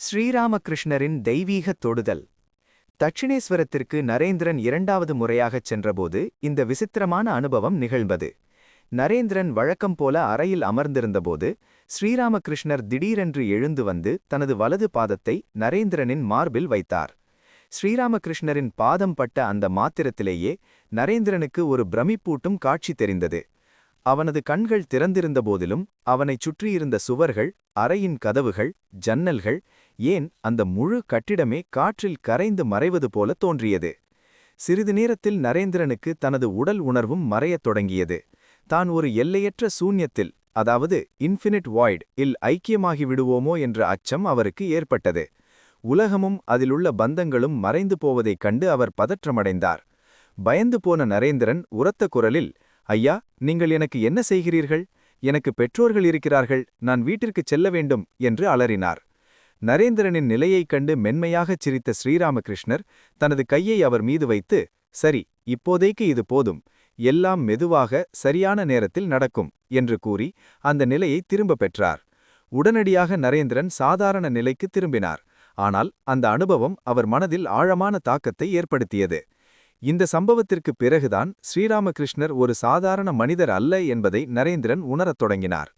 ஸ்ரீராமகிருஷ்ணரின் தெய்வீக தொடுதல். தட்சிணேஸ்வரத்திற்கு நரேந்திரன் இரண்டாவது முறையாகச் சென்றபோது இந்த விசித்திரமான அனுபவம் நிகழ்ந்தது. நரேந்திரன் வழக்கம் போல அறையில் அமர்ந்திருந்தபோது ஸ்ரீராமகிருஷ்ணர் திடீரென்று எழுந்து வந்து தனது வலது பாதத்தை நரேந்திரனின் மார்பில் வைத்தார். ஸ்ரீராமகிருஷ்ணரின் பாதம் பட்ட அந்த மாத்திரத்திலேயே நரேந்திரனுக்கு ஒரு பிரமிப்பூட்டும் காட்சி தெரிந்தது. அவனது கண்கள் திறந்திருந்த போதிலும் அவனைச் சுற்றியிருந்த சுவர்கள் அறையின் கதவுகள் ஜன்னல்கள் ஏன் அந்த முழு கட்டிடமே காற்றில் கரைந்து மறைவது போல தோன்றியது? சிறிது நேரத்தில் நரேந்திரனுக்கு தனது உடல் உணர்வும் மறையத் தொடங்கியது. தான் ஒரு எல்லையற்ற சூன்யத்தில் அதாவது இன்ஃபினிட் வாய்ட் இல் ஐக்கியமாகி விடுவோமோ என்ற அச்சம் அவருக்கு ஏற்பட்டது. உலகமும் அதிலுள்ள பந்தங்களும் மறைந்து போவதைக் கண்டு அவர் பதற்றமடைந்தார். பயந்து போன நரேந்திரன் உரத்த குரலில் ஐயா நீங்கள் எனக்கு என்ன செய்கிறீர்கள்? எனக்கு பெற்றோர்கள் இருக்கிறார்கள். நான் வீட்டிற்குச் செல்ல வேண்டும் என்று அலறினார். நரேந்திரனின் நிலையைக் கண்டு மென்மையாகச் சிரித்த ஸ்ரீராமகிருஷ்ணர் தனது கையை அவர் மீது வைத்து சரி இப்போதைக்கு இது போதும். எல்லாம் மெதுவாக சரியான நேரத்தில் நடக்கும் என்று கூறி அந்த நிலையை திரும்ப பெற்றார். உடனடியாக நரேந்திரன் சாதாரண நிலைக்கு திரும்பினார். ஆனால் அந்த அனுபவம் அவர் மனதில் ஆழமான தாக்கத்தை ஏற்படுத்தியது. இந்த சம்பவத்திற்கு பிறகுதான் ஸ்ரீராமகிருஷ்ணர் ஒரு சாதாரண மனிதர் அல்ல என்பதை நரேந்திரன் உணரத் தொடங்கினார்.